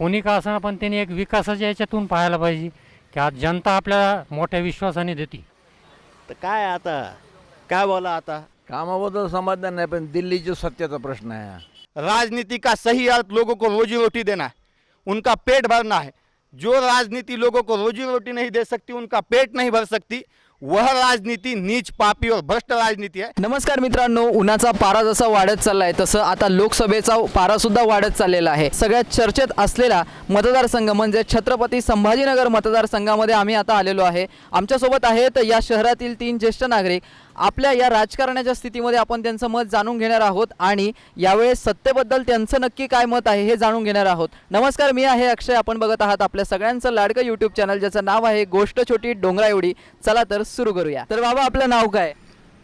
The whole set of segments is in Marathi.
कोणी का असणार पण त्यांनी एक विकासाच्या याच्यातून पाहायला पाहिजे की आज जनता आपल्याला मोठ्या विश्वासाने देते. तर काय आता? काय बोला आता? कामाबद्दल समाधान नाही पण दिल्लीची सत्याचा प्रश्न आहे. राजनीति का सही अर्थ लोगों को रोजी रोटी देना है? उनका पेट भरना है। जो राजनीति लोगों को रोजी रोटी नहीं दे सकती उनका पेट नहीं भर सकती वह राजनीती नीच पापी और भ्रष्ट राजनीती आहे नमस्कार मित्रांनो उन्हाचा पारा जसा वाढत चाललाय तसं आता लोकसभेचा पारा सुद्धा वाढत चाललेला आहे. सगळ्यात चर्चेत असलेला मतदारसंघ म्हणजे छत्रपती संभाजीनगर मतदारसंघामध्ये आम्ही आता आलेलो आहे. आमच्यासोबत आहेत या शहरातील तीन ज्येष्ठ नागरिक. आपल्या या राजकारणाच्या स्थितीमध्ये आपण त्यांचं मत जाणून घेणार आहोत आणि यावेळेस सत्तेबद्दल त्यांचं नक्की काय मत आहे हे जाणून घेणार आहोत. नमस्कार मी आहे अक्षय. आपण बघत आहात आपल्या सगळ्यांचं लाडकं यूट्यूब चॅनल ज्याचं नाव आहे गोष्ट छोटी डोंगरा एवढी चला तर सुरू करूया. तर बाबा आपलं नाव काय?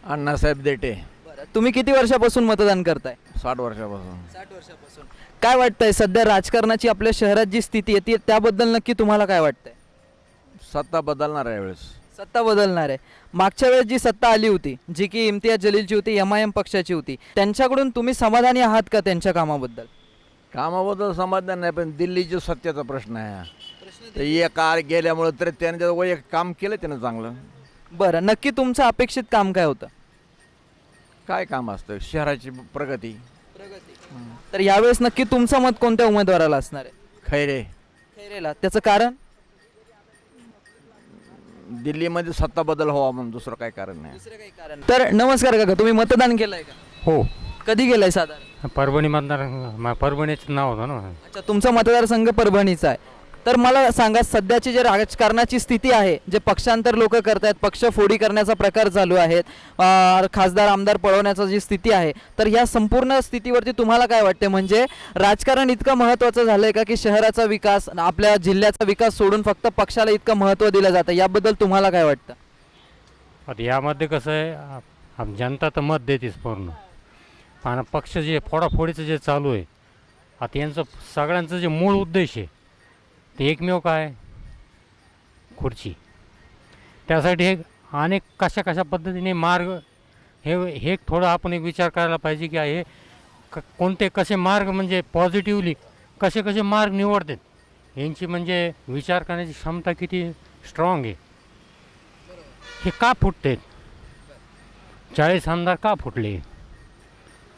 अण्णासाहेब देटे. बरं तुम्ही किती वर्षापासून मतदान करताय? साठ वर्षापासून. साठ वर्षापासून. काय वाटतंय सध्या राजकारणाची आपल्या शहरात जी स्थिती आहे ती त्याबद्दल नक्की तुम्हाला काय वाटतंय? सत्ता बदलणार आहे यावेळेस. सत्ता बदलणार आहे. मागच्या वेळेस जी सत्ता आली होती जी की इम्तियाज जलीलची होती एम आय एम पक्षाची होती त्यांच्याकडून तुम्ही समाधानी आहात का त्यांच्या कामाबद्दल? कामाबद्दल समाधान नाही पण दिल्लीची सत्याचा प्रश्न आहे. तर एक कार गेल्यामुळं तर त्याने त्याचं वैयक्तिक काम केलं त्यानं चांगलं. बरं नक्की तुमचं अपेक्षित काम काय होतं? काय काम असतं? शहराची प्रगती. तर यावेळेस नक्की तुमचं मत कोणत्या उमेदवाराला असणार आहे? खैरे. खैरेला. त्याचं कारण? दिल्लीमध्ये सत्ता बदल व्हावा म्हणून दुसरं काय कारण नाही. तर नमस्कार काका तुम्ही मतदान केलंय का? हो. कधी गेलाय साधारण? परभणी मतदार म- परभणीचं नाव होतं ना. अच्छा तुमचा मतदारसंघ परभणीचा आहे. तर मला सांगा सध्याची जे राजकारणाची स्थिती आहे जे पक्षांतर लोक करत आहेत पक्ष फोडी करण्याचा प्रकार चालू आहेत खासदार आमदार पळवण्याचा जी स्थिती आहे तर ह्या संपूर्ण स्थितीवरती तुम्हाला काय वाटते? म्हणजे राजकारण इतकं महत्त्वाचं झालंय का की शहराचा विकास आपल्या जिल्ह्याचा विकास सोडून फक्त पक्षाला इतकं महत्त्व दिलं जातं? याबद्दल तुम्हाला काय वाटतं? आता यामध्ये कसं आहे आप- जनता तर मत देतेच पूर्ण. पण पक्ष जे फोडाफोडीचं जे चालू आहे आता यांचं सगळ्यांचं जे मूळ उद्देश आहे ते एकमेव काय? खुर्ची. त्यासाठी हे अनेक कशा कशा पद्धतीने मार्ग हे हे थोडं आपण एक विचार करायला पाहिजे की हे क कोणते कसे मार्ग म्हणजे पॉझिटिव्हली कसे कसे मार्ग निवडतात यांची म्हणजे विचार करण्याची क्षमता किती स्ट्रॉंग आहे. हे का फुटते चाळीस आमदार का फुटले?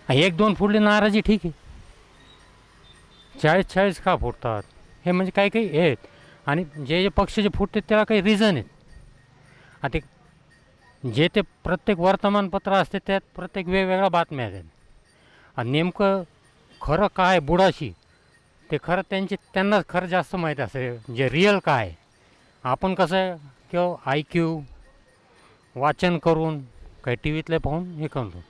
एक दोन फुटले नाराजी ठीक आहे. चाळीस चाळीस का फुटतात? हे म्हणजे काही काही हे आहेत. आणि जे जे पक्ष जे फुटतात त्याला काही रिझन आहेत. आता ते- जे ते प्रत्येक वर्तमानपत्र असते त्यात प्रत्येक वेगवेगळ्या बातम्या आहेत. आणि नेमकं खरं काय बुडाशी ते खरं त्यांचे त्यांनाच खरं जास्त माहीत असते. जे रिअल काय आहे. आपण कसं आहे किंवा आय क्यू वाचन करून काही टी व्हीतले पाहून हे करतो.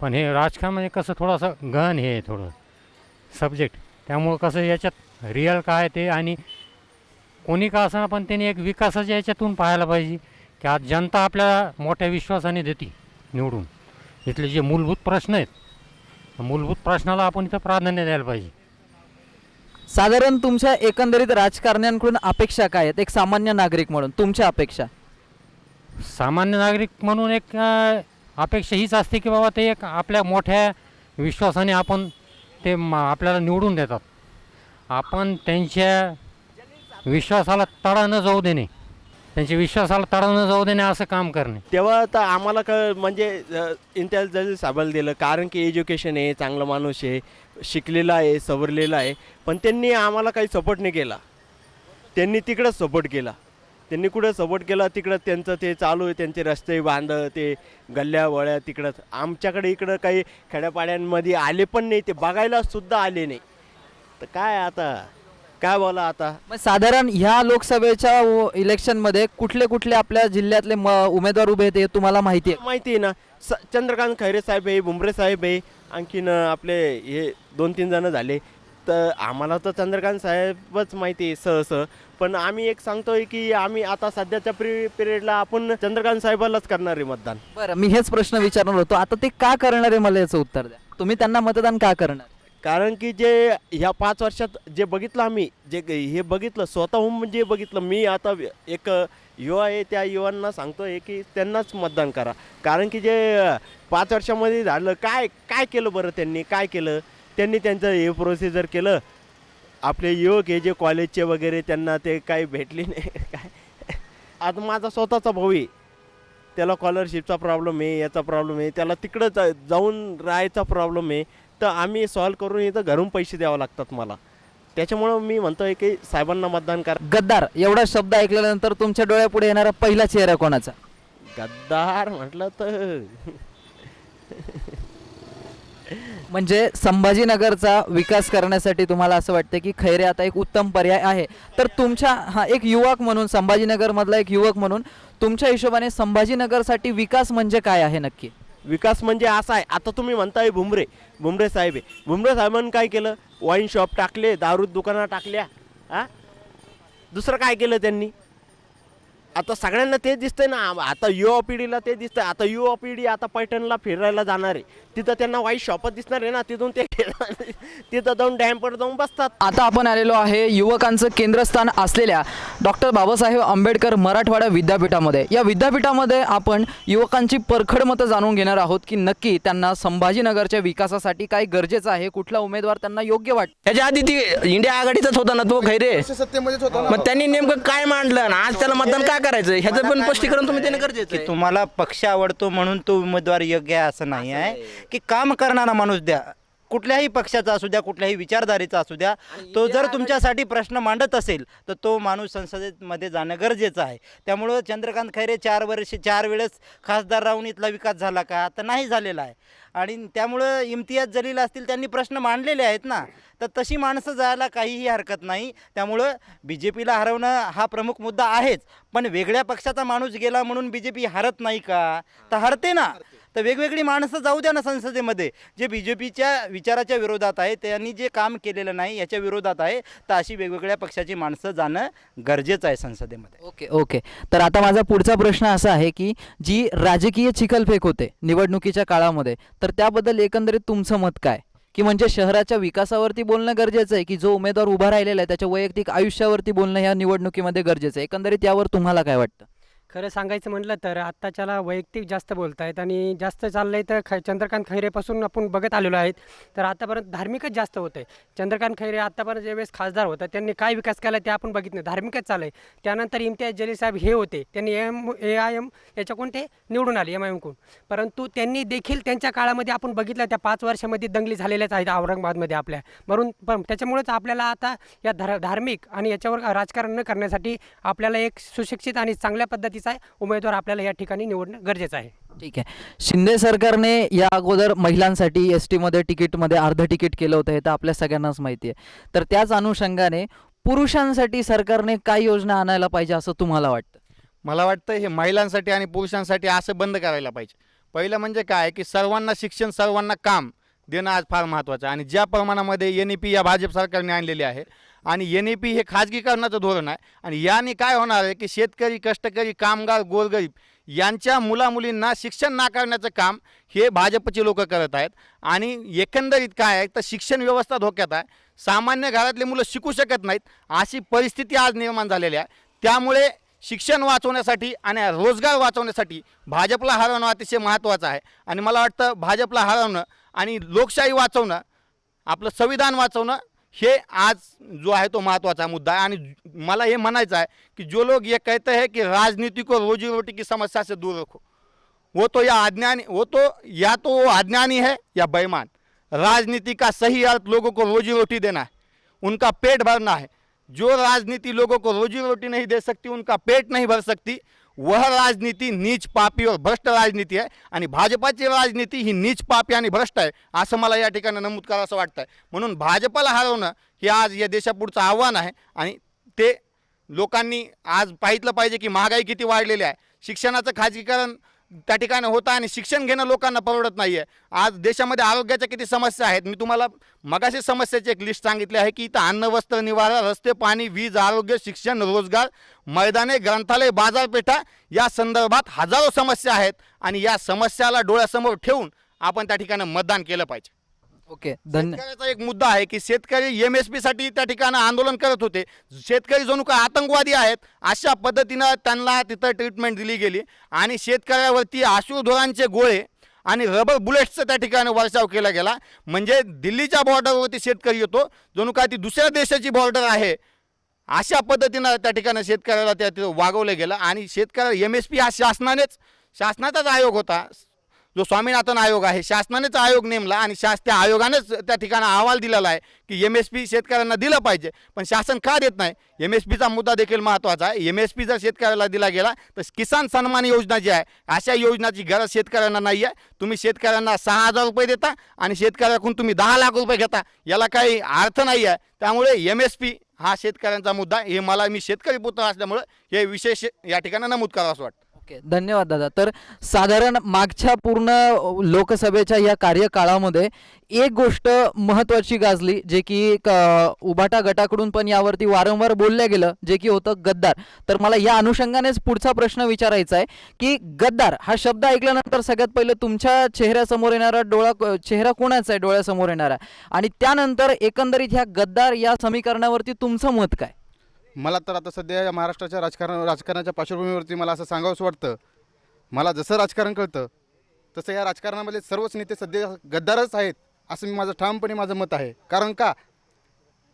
पण हे राजकारण म्हणजे कसं थोडंसं गहन हे आहे थोडं सब्जेक्ट त्यामुळं कसं याच्यात रिअल काय ते आणि कोणी का असणार पण त्यांनी एक विकासाच्या याच्यातून पाहायला पाहिजे की आज जनता आपल्याला मोठ्या विश्वासाने देते निवडून. इथले जे मूलभूत प्रश्न आहेत मूलभूत प्रश्नाला आपण इथं प्राधान्य द्यायला पाहिजे. साधारण तुमच्या एकंदरीत राजकारण्यांकडून अपेक्षा काय आहेत? एक सामान्य नागरिक म्हणून तुमच्या अपेक्षा. सामान्य नागरिक म्हणून एक अ, अपेक्षा हीच असते की बाबा ते एक आपल्या मोठ्या विश्वासाने आपण ते म- आपल्याला निवडून देतात. आपण त्यांच्या विश्वासाला तडा न जाऊ देणे. त्यांच्या विश्वासाला तडा न जाऊ देणे असं काम करणे. तेव्हा तर आम्हाला क म्हणजे इंटेलिजन्स जरी साबल दिलं कारण की एज्युकेशन आहे चांगला माणूस आहे शिकलेला आहे सवरलेला आहे पण त्यांनी आम्हाला काही सपोर्ट नाही केला. त्यांनी तिकडंच सपोर्ट केला. त्यांनी कुठं सपोर्ट केला तिकडं त्यांचं ते चालू आहे त्यांचे रस्ते बांध ते गल्ल्या वळ्या तिकडंच आमच्याकडे इकडं काही खेड्यापाड्यांमध्ये आले पण नाही ते बघायला सुद्धा आले नाही. तर काय आता? काय बोला आता? मग साधारण ह्या लोकसभेच्या व- इलेक्शनमध्ये कुठले कुठले आपल्या जिल्ह्यातले म उमेदवार उभे आहेत हे तुम्हाला माहिती आहे? माहिती आहे ना. स चंद्रकांत खैरे साहेब आहे बुमरे साहेब आहे आणखीन आपले हे दोन तीन जण झाले. तर आम्हाला तर चंद्रकांत साहेबच माहिती आहे सहसं. पण आम्ही एक सांगतोय की आम्ही आता सध्याच्या पिरि पिरियडला आपण चंद्रकांत साहेबालाच करणार आहे मतदान. बरं मी हेच प्रश्न विचारणार होतो. आता ते का करणार आहे मला याचं उत्तर द्या. तुम्ही त्यांना मतदान का करणार? कारण की जे ह्या पाच वर्षात जे बघितलं आम्ही जे ग- हे बघितलं स्वतःहून म्हणजे बघितलं मी आता एक युवा आहे त्या युवांना सांगतोय की त्यांनाच मतदान करा. कारण की जे पाच वर्षामध्ये झालं काय काय केलं बरं त्यांनी काय केलं? त्यांनी त्यांचं हे प्रोसिजर केलं. आपले युवक हे जे कॉलेजचे वगैरे त्यांना ते काही भेटले नाही काय? आता माझा स्वतःचा भाऊ आहे. त्याला स्कॉलरशिपचा प्रॉब्लेम आहे याचा प्रॉब्लेम आहे. त्याला तिकडं जा जाऊन राहायचा प्रॉब्लेम आहे. तर आम्ही सॉल्व करून इथं घरून पैसे द्यावे लागतात मला. त्याच्यामुळं मी म्हणतोय की साहेबांना मतदान करा. गद्दार एवढा शब्द ऐकल्यानंतर तुमच्या डोळ्यापुढे येणारा पहिला चेहरा कोणाचा? गद्दार म्हटलं तर. म्हणजे संभाजीनगरचा विकास करण्यासाठी तुम्हाला असं वाटतं की खैरे आता एक उत्तम पर्याय आहे. तर तुमच्या हा एक युवक म्हणून संभाजीनगरमधला एक युवक म्हणून तुमच्या हिशोबाने संभाजीनगरसाठी विकास म्हणजे काय आहे नक्की? विकास म्हणजे असा आहे. आता तुम्ही म्हणताय भुमरे. भुमरे साहेब आहे. भुमरे साहेबांनी काय केलं? वाईन शॉप टाकले दारू दुकानं टाकल्या हा? दुसरं काय केलं त्यांनी? आता सगळ्यांना तेच दिसतंय ना आता युवा पिढीला ते दिसतंय आता युवा पिढी आता पैठणला फिरायला जाणार. आहे तिथं त्यांना वाईट शॉपच दिसणार आहे ना तिथून ते तिथं जाऊन डॅमवर जाऊन बसतात. आता आपण आलेलो आहे युवकांचं केंद्रस्थान असलेल्या डॉक्टर बाबासाहेब आंबेडकर मराठवाडा विद्यापीठामध्ये. या विद्यापीठामध्ये आपण युवकांची परखड मतं जाणून घेणार आहोत की नक्की त्यांना संभाजीनगरच्या विकासासाठी काय गरजेचं आहे कुठला उमेदवार त्यांना योग्य वाटतं त्याच्या आधी ती इंडिया आघाडीचाच होता ना तो खैरे? मग त्यांनी नेमकं काय मांडलं ना आज त्याला मतदान का करायचं ह्याचं पण स्पष्टीकरण तुम्ही देणं गरजेचं की आहे. तुम्हाला पक्ष आवडतो म्हणून तो उमेदवार योग्य आहे असं नाही आहे की काम करणारा माणूस द्या. कुठल्याही पक्षाचा असू द्या कुठल्याही विचारधारेचा असू द्या तो जर तुमच्यासाठी प्रश्न मांडत असेल तर तो माणूस संसदेमध्ये जाणं गरजेचं आहे. त्यामुळं चंद्रकांत खैरे चार वर्ष चार वेळेस खासदार राहून इथला विकास झाला का? तर नाही झालेला आहे. आणि त्यामुळं इम्तियाज जलील असतील त्यांनी प्रश्न मांडलेले आहेत ना. तर तशी माणसं जायला काहीही हरकत नाही. त्यामुळं बी जे पीला हरवणं हा प्रमुख मुद्दा आहेच. पण वेगळ्या पक्षाचा माणूस गेला म्हणून बी जे पी हरत नाही का? तर हरते ना. तर वेगवेगळी माणसं जाऊ द्या ना संसदेमध्ये. जे बी जे पीच्या विचाराच्या विरोधात आहे त्यांनी जे काम केलेलं नाही याच्या विरोधात आहे तर अशी वेगवेगळ्या पक्षाची माणसं जाणं गरजेचं आहे संसदेमध्ये. Okay okay. तर आता माझा पुढचा प्रश्न असा आहे की जी राजकीय चिखलफेक होते निवडणुकीच्या काळामध्ये तर त्याबद्दल एकंदरीत तुमचं मत काय? की म्हणजे शहराच्या विकासावरती बोलणं गरजेचं आहे की जो उमेदवार उभा राहिलेला आहे त्याच्या वैयक्तिक आयुष्यावरती बोलणं ह्या निवडणुकीमध्ये गरजेचं आहे? एकंदरीत यावर तुम्हाला काय वाटतं? खरं सांगायचं म्हटलं तर आत्ताच्याला वैयक्तिक जास्त बोलत आहेत आणि जास्त चाललं आहे तर ख चंद्रकांत खैरेपासून आपण बघत आलेलो आहेत. तर आतापर्यंत धार्मिकच जास्त होतं आहे चंद्रकांत खैरे आत्तापर्यंत ज्यावेळेस खासदार होता त्यांनी काय विकास केला ते आपण बघितलं धार्मिकच चाललं आहे त्यानंतर इम्तियाज जलील साहेब हे होते. त्यांनी एम ए आय एम याच्याकडून ते निवडून आले एम आय एमकडून परंतु त्यांनी देखील त्यांच्या काळामध्ये आपण बघितलं त्या पाच वर्षामध्ये दंगली झालेल्याच आहेत औरंगाबादमध्ये आपल्या. म्हणून पण त्याच्यामुळेच आपल्याला आता या धार धार्मिक आणि याच्यावर राजकारण न करण्यासाठी आपल्याला एक सुशिक्षित आणि चांगल्या पद्धतीचा उमेदवार आपल्याला या ठिकाणी निवडणं गरजेचं आहे. ठीक आहे. शिंदे सरकारने या अगोदर महिलांसाठी एस टीमध्ये तिकीटमध्ये अर्ध तिकीट केलं होतं हे तर आपल्या सगळ्यांनाच माहिती आहे. तर त्याच अनुषंगाने पुरुषांसाठी सरकारने काय योजना आणायला पाहिजे असं तुम्हाला वाटतं? मला वाटतं हे महिलांसाठी आणि पुरुषांसाठी असं बंद करायला पाहिजे. पहिलं म्हणजे काय की सर्वांना शिक्षण सर्वांना काम देणं आज फार महत्त्वाचं आहे. आणि ज्या प्रमाणामध्ये एन ई पी या भाजप सरकारने आणलेली आहे आणि एन ई पी हे खाजगीकरणाचं धोरण आहे. आणि याने काय होणार आहे की शेतकरी कष्टकरी कामगार गोरगरीब यांच्या मुलामुलींना शिक्षण नाकारण्याचं काम हे भाजपचे लोक करत आहेत. आणि एकंदरीत काय आहे तर शिक्षण व्यवस्था धोक्यात आहे. सामान्य घरातले मुलं शिकू शकत नाहीत. अशी परिस्थिती आज निर्माण झालेली आहे. त्यामुळे शिक्षण वाचवण्यासाठी आणि रोजगार वाचवण्यासाठी भाजपला हरवणं अतिशय महत्त्वाचं आहे. आणि मला वाटतं भाजपला हरवणं आणि लोकशाही वाचवणं आपलं संविधान वाचवणं हे आज जो आहे तो महत्त्वाचा मुद्दा आहे. आणि मला हे म्हणायचं आहे कि जो लोग ये कहते हैं कि राजनीति को रोजी रोटी की समस्या से दूर रखो. वो तो या अज्ञानी वो तो या तो वो अज्ञानी है या बेईमान. राजनीति का सही अर्थ लोगों को रोजी रोटी देना है. उनका पेट भरना है. जो राजनीति लोगों को रोजी रोटी नहीं दे सकती उनका पेट नहीं भर सकती वह राजनीती नीच पापी व भ्रष्ट राजनीती आहे आणि भाजपाची राजनीती ही नीच पापी आणि भ्रष्ट आहे असं मला या ठिकाणी नमूद करावं असं वाटतं आहे म्हणून भाजपाला हरवणं हे आज या देशापुढचं आव्हान आहे आणि ते लोकांनी आज पाहितलं पाहिजे की महागाई किती वाढलेली आहे. शिक्षणाचं खाजगीकरण त्या ठिकाणी होतं आणि शिक्षण घेणं लोकांना परवडत नाही आहे आज देशामध्ये आरोग्याच्या किती समस्या आहेत मी तुम्हाला मगाशी समस्याची एक लिस्ट सांगितली आहे की इथं अन्न वस्त्र निवारा रस्ते पाणी वीज आरोग्य शिक्षण रोजगार मैदाने ग्रंथालय बाजारपेठा या संदर्भात हजारो समस्या आहेत आणि या समस्याला डोळ्यासमोर ठेवून आपण त्या ठिकाणी मतदान केलं पाहिजे. ओके धन्य शेतकऱ्याचा एक मुद्दा आहे की शेतकरी एम एस पी साठी त्या ठिकाणी आंदोलन करत होते. शेतकरी जणू काय आतंकवादी आहेत अशा पद्धतीनं त्यांना तिथं ट्रीटमेंट दिली गेली. आणि शेतकऱ्यावरती आशुधोरांचे गोळे आणि रबर बुलेट्सचा त्या ठिकाणी वर्षाव केला गेला. म्हणजे दिल्लीच्या बॉर्डरवरती शेतकरी येतो जणू काय ती दुसऱ्या देशाची बॉर्डर आहे. अशा पद्धतीनं त्या ठिकाणी शेतकऱ्याला त्या तिथं वागवलं गेलं. आणि शेतकऱ्याला एम एस पी हा शासनानेच शासनाचाच आयोग होता. जो स्वामीनाथन आयोग आहे शासनानेच आयोग नेमला आणि शास त्या आयोगानेच त्या ठिकाणी अहवाल दिलेला आहे की एम एस पी शेतकऱ्यांना दिलं पाहिजे. पण शासन का देत नाही? एम एस पीचा मुद्दा देखील महत्त्वाचा आहे. एम एस पी जर शेतकऱ्याला दिला गेला तर किसान सन्मान योजना जी आहे अशा योजनाची गरज शेतकऱ्यांना नाही आहे. तुम्ही शेतकऱ्यांना सहा हजार रुपये देता आणि शेतकऱ्याकडून तुम्ही दहा लाख रुपये घेता. याला काही अर्थ नाही आहे. त्यामुळे एम एस पी हा शेतकऱ्यांचा मुद्दा हे मला मी शेतकरी पुत्र असल्यामुळं हे विशेष या ठिकाणी नमूद करावं असं वाटतं. ओके धन्यवाद दादा. तर साधारण मागच्या पूर्ण लोकसभेच्या या कार्यकाळामध्ये एक गोष्ट महत्त्वाची गाजली जे की उबाटा गटाकडून पण यावरती वारंवार बोललं गेलं जे की होतं गद्दार. तर मला या अनुषंगानेच पुढचा प्रश्न विचारायचा आहे की गद्दार हा शब्द ऐकल्यानंतर सगळ्यात पहिलं तुमच्या चेहऱ्यासमोर येणारा डोळा चेहरा कोणाचा आहे? डोळ्यासमोर येणारा. आणि त्यानंतर एकंदरीत ह्या गद्दार या समीकरणावरती तुमचं मत काय? मला तर आता सध्या या महाराष्ट्राच्या राजकारण राजकारणाच्या पार्श्वभूमीवरती मला असं सांगावंसं वाटतं. मला जसं राजकारण कळतं तसं या राजकारणामध्ये सर्वच नेते सध्या गद्दारच आहेत असं मी माझं ठामपणे माझं मत आहे. कारण का?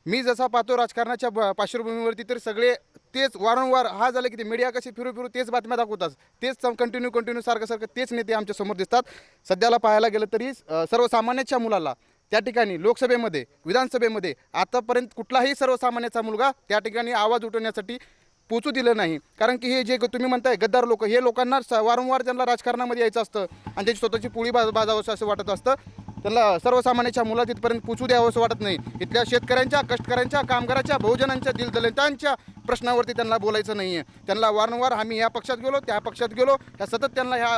मी जसा पाहतो राजकारणाच्या ब- पार्श्वभूमीवरती तर सगळे तेच वारंवार हा झालं की ते मीडिया कशी फिरू फिरू तेच बातम्या दाखवतात. तेच कंटिन्यू कंटिन्यू सारखं सारखं तेच नेते आमच्यासमोर दिसतात. सध्याला पाहायला गेलं तरी सर्वसामान्याच्या मुलाला त्या ठिकाणी लोकसभेमध्ये विधानसभेमध्ये आतापर्यंत कुठलाही सर्वसामान्याचा मुलगा त्या ठिकाणी आवाज उठवण्यासाठी पोचू दिलं नाही. कारण की हे जे तुम्ही म्हणताय गद्दार लोक हे लोकांना स- वारंवार त्यांना राजकारणामध्ये यायचं असतं आणि त्याची स्वतःची पोळी बाज बाजावं असं वाटत असतं. त्यांना सर्वसामान्याच्या मुला तिथपर्यंत पोचू द्यावं असं वाटत नाही. इथल्या शेतकऱ्यांच्या कष्टकऱ्यांच्या कामगाराच्या बहुजनांच्या दिलदलितांच्या प्रश्नावरती त्यांना बोलायचं नाही आहे त्यांना वारंवार आम्ही या पक्षात गेलो त्या पक्षात गेलो ह्या सतत त्यांना ह्या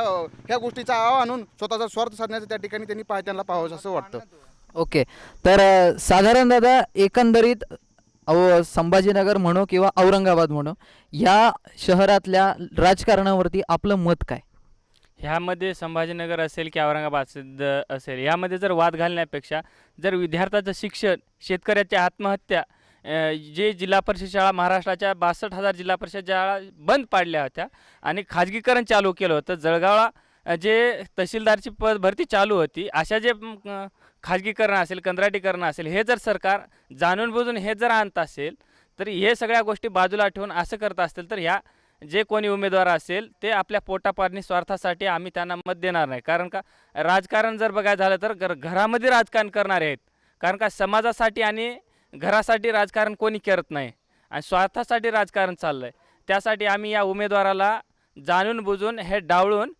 ह्या गोष्टीचा आवा आणून स्वतःचा स्वार्थ साधण्याचं त्या ठिकाणी त्यांनी पाह त्यांना पाहावं असं वाटतं. ओके. तर साधारण दादा एकंदरीत अहो संभाजीनगर म्हणो किंवा औरंगाबाद म्हणो या शहरातल्या राजकारणावरती आपलं मत काय? ह्यामध्ये संभाजीनगर असेल की औरंगाबाद सिद्ध असेल यामध्ये जर वाद घालण्यापेक्षा जर विद्यार्थ्याचं शिक्षण शेतकऱ्याच्या आत्महत्या जे जिल्हा परिषद शाळा महाराष्ट्राच्या बासष्ट हजार जिल्हा परिषद शाळा बंद पाडल्या होत्या आणि खाजगीकरण चालू केलं होतं जळगावला जे तहसीलदारची पद भरती चालू होती अशा जे खाजगीकरण असेल कंत्राटीकरण असेल हे जर सरकार जाणून बुजून हे जर आणत असेल तर हे सगळ्या गोष्टी बाजूला ठेवून असं करत असतील तर ह्या जे कोणी उमेदवार असेल ते आपल्या पोटापारणी स्वार्थासाठी आम्ही त्यांना मत देणार नाही. कारण का राजकारण जर बघायचं झालं तर घर घरामध्ये राजकारण करणारे आहेत. कारण का समाजासाठी आणि घरासाठी राजकारण कोणी करत नाही. आणि स्वार्थासाठी राजकारण चाललं आहे त्यासाठी आम्ही या उमेदवाराला जाणून बुजून हे डावळून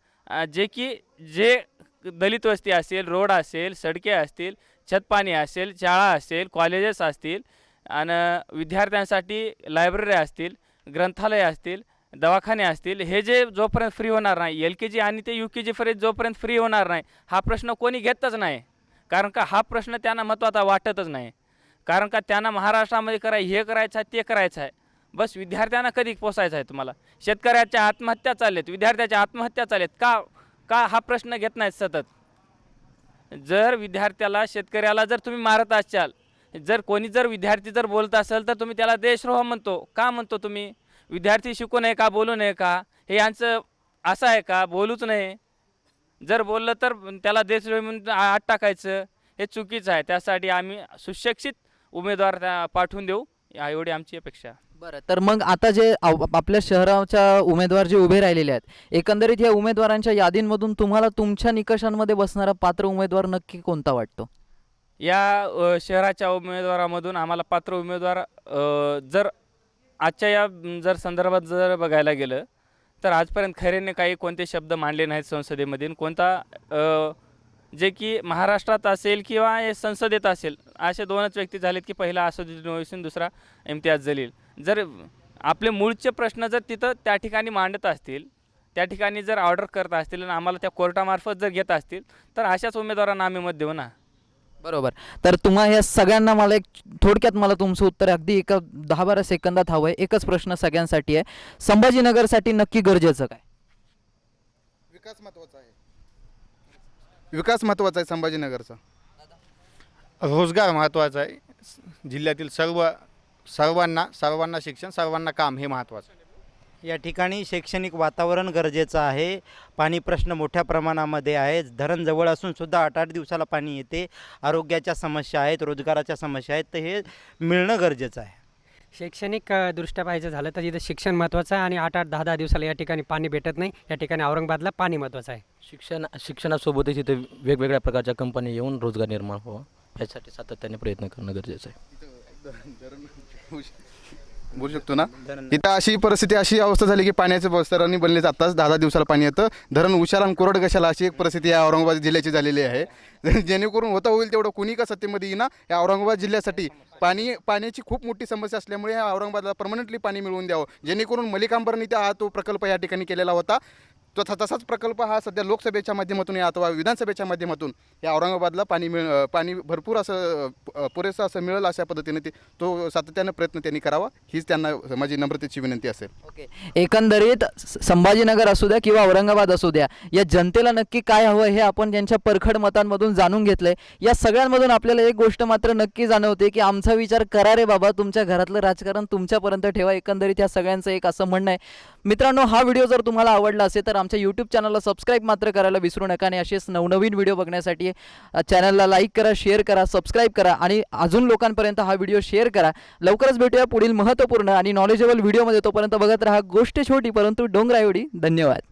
जे की जे दलित वस्ती असेल रोड असेल सडके असतील छतपाणी असेल शाळा असेल कॉलेजेस असतील आणि विद्यार्थ्यांसाठी लायब्ररी असतील ग्रंथालय असतील दवाखाने असतील हे जे जोपर्यंत फ्री होणार नाही एल के जी आणि ते यू के जीपर्यंत जोपर्यंत फ्री होणार नाही हा प्रश्न कोणी घेतच नाही. कारण का हा प्रश्न त्यांना महत्त्वाचा वाटतच नाही. कारण का त्यांना महाराष्ट्रामध्ये कराय हे करायचं आहे ते करायचं आहे. बस विद्यार्थ्यांना कधी पोसायचं आहे तुम्हाला? शेतकऱ्याच्या आत्महत्या चालल्यात विद्यार्थ्याच्या आत्महत्या चालल्यात. का का हा प्रश्न घेत नाहीत सतत? जर विद्यार्थ्याला शेतकऱ्याला जर तुम्ही मारत असाल जर कोणी जर विद्यार्थी जर बोलत असेल तर तुम्ही त्याला देशद्रोह म्हणतो. का म्हणतो तुम्ही? विद्यार्थी शिकू नये का बोलू नये का? हे यांचं असं आहे का? बोलूच नाही जर बोललं तर त्याला देशद्रोही म्हणून आत टाकायचं. हे चुकीचं आहे. त्यासाठी आम्ही सुशिक्षित उमेदवार त्या पाठवून देऊ. या एवढी आमची अपेक्षा. बरं तर मग आता जे आव- आपल्या शहराच्या उमेदवार जे उभे राहिलेले आहेत एकंदरीत या उमेदवारांच्या यादींमधून तुम्हाला तुमच्या निकषांमध्ये बसणारा पात्र उमेदवार नक्की कोणता वाटतो? या अ, शहराच्या उमेदवारामधून आम्हाला पात्र उमेदवार अ, जर आजच्या या म, जर संदर्भात जर बघायला गेलं तर आजपर्यंत खैरेने काही कोणते शब्द मांडले नाहीत संसदेमध्ये आणि कोणता अ, जे की महाराष्ट्रात असेल किंवा हे संसदेत असेल असे दोनच व्यक्ती झालेत की पहिला असदुद्दीन ओवैसी दुसरा इम्तियाज जलील. जर आपले मूळचे प्रश्न जर तिथं त्या ठिकाणी मांडत असतील त्या ठिकाणी जर ऑर्डर करत असतील आणि आम्हाला त्या कोर्टामार्फत जर घेत असतील तर अशाच उमेदवारांना आम्ही मत देऊ ना. बरोबर. तर तुम्हा या सगळ्यांना मला एक थोडक्यात मला तुमचं उत्तर अगदी एका दहा बारा सेकंदात हवं आहे. एकच प्रश्न सगळ्यांसाठी आहे. संभाजीनगरसाठी नक्की गरजेचं काय? विकास महत्त्वाचा आहे. विकास महत्त्वाचा आहे संभाजीनगरचा. रोजगार महत्त्वाचा आहे. जिल्ह्यातील सर्व सर्वांना सर्वांना शिक्षण सर्वांना काम हे महत्त्वाचं आहे. या ठिकाणी शैक्षणिक वातावरण गरजेचं आहे. पाणी प्रश्न मोठ्या प्रमाणामध्ये आहे धरण जवळ असूनसुद्धा आठ आठ दिवसाला पाणी येते. आरोग्याच्या समस्या आहेत रोजगाराच्या समस्या आहेत. तर हे मिळणं गरजेचं आहे. शैक्षणिक अ, दृष्ट्या पाहायचं झालं तर इथं शिक्षण महत्त्वाचं आहे आणि आठ आठ दहा दहा दिवसाला या ठिकाणी पाणी भेटत नाही. या ठिकाणी औरंगाबादला पाणी महत्त्वाचं आहे. शिक्षण शिक्षणासोबतच इथे वेगवेगळ्या प्रकारच्या कंपनी येऊन रोजगार निर्माण व्हावा यासाठी सातत्याने प्रयत्न करणं गरजेचं आहे. बोलू शकतो ना? इथं अशी परिस्थिती अशी अवस्था झाली की पाण्याचं स्तरांनी बनले जाताच दहा दहा दिवसाला पाणी येतं. धरण उशाला आणि कोरड कशाला? अशी एक परिस्थिती या औरंगाबाद जिल्ह्याची झालेली आहे. जेणेकरून होता होईल तेवढं कुणी का सत्तेमध्ये येईना? या औरंगाबाद जिल्ह्यासाठी पाणी पाण्याची खूप मोठी समस्या असल्यामुळे या औरंगाबादला परमनंटली पाणी मिळवून द्यावं. जेणेकरून मलिक अंबरनी हा तो प्रकल्प या ठिकाणी केलेला होता. तो तसा- तसाच प्रकल्प हा सध्या लोकसभेच्या माध्यमातून या अथवा विधानसभेच्या माध्यमातून या औरंगाबादला पाणी मिळ पाणी भरपूर असं पुरेसं असं मिळेल अशा पद्धतीने ते तो सातत्यानं प्रयत्न त्यांनी करावा हीच त्यांना माझी नम्रतेची विनंती असेल. ओके. एकंदरीत संभाजीनगर असू द्या किंवा औरंगाबाद असू द्या या जनतेला नक्की काय हवं हे आपण त्यांच्या परखड मतांमधून जाणून घेतलंय या सगळ्यांमधून आपल्याला एक गोष्ट मात्र नक्की जाणवते की आमचा विचार करा रे बाबा तुमच्या घरातलं राजकारण तुमच्यापर्यंत ठेवा एकंदरीत या सगळ्यांचं एक असं म्हणणं आहे. मित्रांनो हा व्हिडिओ जर तुम्हाला आवडला असेल तर आमच्या यूट्यूब चॅनलला सबस्क्राईब मात्र करायला विसरू नका आणि असेच नवनवीन व्हिडिओ बघण्यासाठी चॅनलला लाईक करा शेअर करा सबस्क्राईब करा आणि अजून लोकांपर्यंत हा व्हिडिओ शेअर करा. लवकरच भेटूया पुढील महत्त्वपूर्ण आणि नॉलेजेबल व्हिडिओमध्ये तोपर्यंत बघत राहा. गोष्ट छोटी परंतु डोंगराएवढी. धन्यवाद.